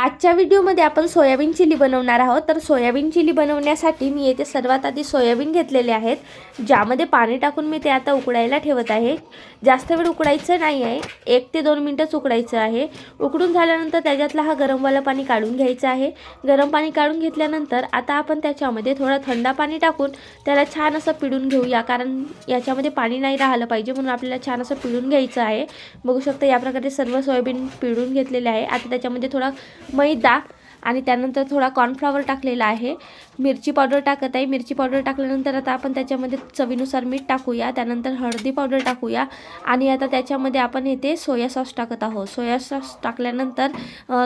आजच्या व्हिडिओमध्ये आपण सोयाबीन चिली बनवणार आहोत. तर सोयाबीन चिली बनवण्यासाठी मी येथे सर्वात आधी सोयाबीन घेतलेले आहेत. ज्यामध्ये पाणी टाकून मी ते आता उकडायला ठेवत आहे. जास्त वेळ उकडायचं नाही आहे. एक ते दोन मिनटंच उकडायचं आहे. उकडून झाल्यानंतर त्याच्यातला हा गरमवाला पाणी काढून घ्यायचं आहे. गरम पाणी काढून घेतल्यानंतर आता आपण त्याच्यामध्ये थोडा थंड पाणी टाकून त्याला छान असं पिळून घेऊया. कारण याच्यामध्ये पाणी नाही राहिलं पाहिजे म्हणून आपल्याला छान असं पिळून घ्यायचं आहे. बघू शकता या प्रकारे सर्व सोयाबीन पिळून घेतलेले आहे. आता त्याच्यामध्ये थोडा 么益达 आणि त्यानंतर थोडा कॉर्नफ्लॉवर टाकलेला आहे. मिरची पावडर टाकत आहे. मिरची पावडर टाकल्यानंतर आता आपण त्याच्यामध्ये चवीनुसार मीठ टाकूया. त्यानंतर हळदी पावडर टाकूया. आणि आता त्याच्यामध्ये आपण येथे सोया सॉस टाकत आहोत. सोया सॉस टाकल्यानंतर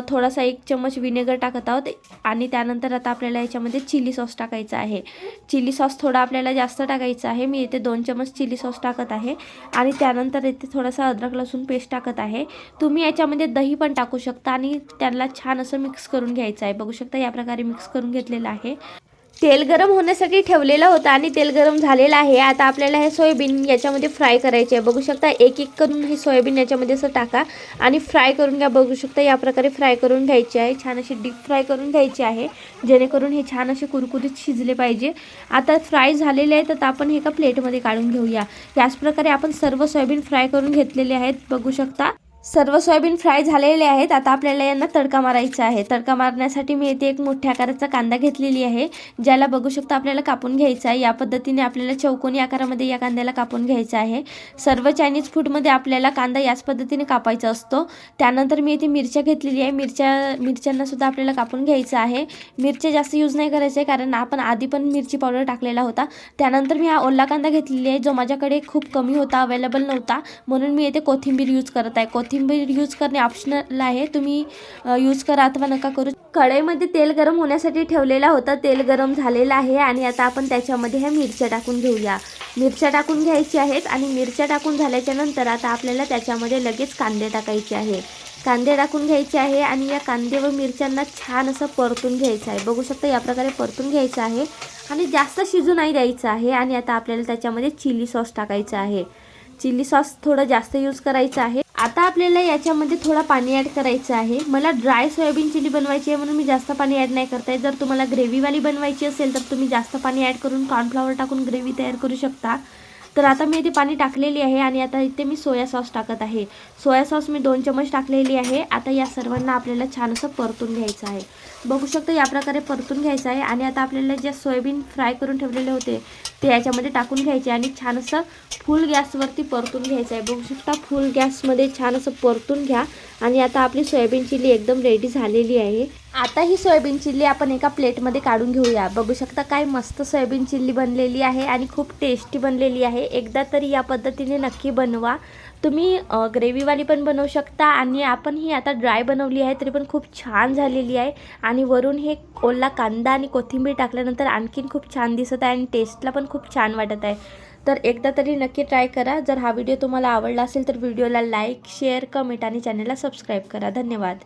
थोडासा एक चम्मच विनेगर टाकत आहोत. आणि त्यानंतर आता आपल्याला याच्यामध्ये चिली सॉस टाकायचा आहे. चिली सॉस थोडा आपल्याला जास्त टाकायचा आहे. मी येथे दोन चम्मच चिली सॉस टाकत आहे. आणि त्यानंतर येथे थोडासा अद्रक लसूण पेस्ट टाकत आहे. तुम्ही याच्यामध्ये दही पण टाकू शकता आणि त्याला छान असं मिक्स करून घ्या. घ्यायचं आहे. बघू शकता या प्रकारे मिक्स करून घेतलेलं आहे. तेल गरम होण्यासाठी ठेवलेलं होतं आणि तेल गरम झालेलं आहे. आता आपल्याला हे सोयाबीन याच्यामध्ये फ्राय करायचे आहे बघू शकता एक एक करून हे सोयाबीन याच्यामध्ये असं टाका आणि फ्राय करून घ्या. बघू शकता या प्रकारे फ्राय करून घ्यायचे आहे. छान अशी डीप फ्राय करून घ्यायची आहे. जेणेकरून हे छान असे कुरकुरीत शिजले पाहिजे. आता फ्राय झालेले आहेत तर आपण हे एका प्लेटमध्ये काढून घेऊया. याच प्रकारे आपण सर्व सोयाबीन फ्राय करून घेतलेले आहेत. बघू शकता. सर्व सोयाबीन फ्राय झालेले आहेत. आता आपल्याला यांना तडका मारायचा आहे. तडका मारण्यासाठी मी येथे एक मोठ्या आकाराचा कांदा घेतलेली आहे. ज्याला बघू शकता आपल्याला कापून घ्यायचा आहे. या पद्धतीने आपल्याला चौकोनी आकारामध्ये या कांद्याला कापून घ्यायचा आहे. सर्व चायनीज फूडमध्ये आपल्याला कांदा याच पद्धतीने कापायचा असतो. त्यानंतर मी इथे मिरच्या घेतलेली आहे. मिरच्या मिरच्यांनासुद्धा आपल्याला कापून घ्यायचं आहे. मिरच्या जास्त यूज नाही करायचे आहे कारण आपण आधी पण मिरची पावडर टाकलेला होता. त्यानंतर मी हा ओला कांदा घेतलेली आहे जो माझ्याकडे खूप कमी होता अवेलेबल नव्हता. म्हणून मी येथे कोथिंबीर यूज करत आहे. कोथिंबीर यूज करणे ऑप्शनल आहे. तुम्ही यूज करा अथवा नका करू. कढईमध्ये तेल गरम होण्यासाठी ठेवलेला होता. तेल गरम झालेलं आहे आणि आता आपण त्याच्यामध्ये ह्या मिरच्या टाकून घेऊया. मिरच्या टाकून घ्यायची आहेत आणि मिरच्या टाकून झाल्याच्यानंतर आता आपल्याला त्याच्यामध्ये लगेच कांदे टाकायचे आहे. कांदे टाकून घ्यायचे आहे आणि या कांदे व मिरच्यांना छान असं परतून घ्यायचं आहे. बघू शकता या प्रकारे परतून घ्यायचं आहे आणि जास्त शिजू नाही द्यायचं आहे आणि आता आपल्याला त्याच्यामध्ये चिली सॉस टाकायचं आहे. चिली सॉस थोडं जास्त यूज करायचं आहे. आता आपल्याला याच्यामध्ये थोडा पाणी ॲड करायचं आहे. मला ड्राय सोयाबीन चिली बनवायची आहे म्हणून मी जास्त पाणी ॲड नाही करताय जर तुम्हाला ग्रेव्हीवाली बनवायची असेल तर तुम्ही जास्त पाणी ॲड करून कॉर्नफ्लॉवर टाकून ग्रेव्ही तयार करू शकता. तर आता मी इथे पाणी टाकलेली आहे आणि आता इथे मी सोया सॉस टाकत आहे. सोया सॉस मी दोन चमच टाकलेली आहे. आता या सर्वांना आपल्याला छान असं परतून घ्यायचं आहे. बघू शकता या प्रकारे परतून घ्यायचं आहे. आणि आता आपल्याला जे सोयाबीन फ्राय करून ठेवलेले होते ते याच्यामध्ये टाकून घ्यायचे आणि छान असं फुल गॅसवरती परतून घ्यायचं आहे. बघू शकता फुल गॅसमध्ये छान असं परतून घ्या. आणि आता आपली सोयाबीन चिली एकदम रेडी झालेली आहे. आता ही सोयाबीन चिल्ली आपण एका प्लेटमध्ये काढून घेऊया. बघू शकता काय मस्त सोयाबीन चिल्ली बनलेली आहे आणि खूप टेस्टी बनलेली आहे. एकदा तरी या पद्धतीने नक्की बनवा. तुम्ही ग्रेव्हीवाली पण बनवू शकता आणि आपण ही आता ड्राय बनवली आहे तरी पण खूप छान झालेली आहे. आणि वरून हे ओला कांदा आणि कोथिंबीर टाकल्यानंतर आणखीन खूप छान दिसत आहे आणि टेस्टला पण खूप छान वाटत आहे. तर एकदा तरी नक्की ट्राय करा. जर हा व्हिडिओ तुम्हाला आवडला असेल तर व्हिडिओला लाईक शेअर कमेंट आणि चॅनलला सबस्क्राईब करा. धन्यवाद.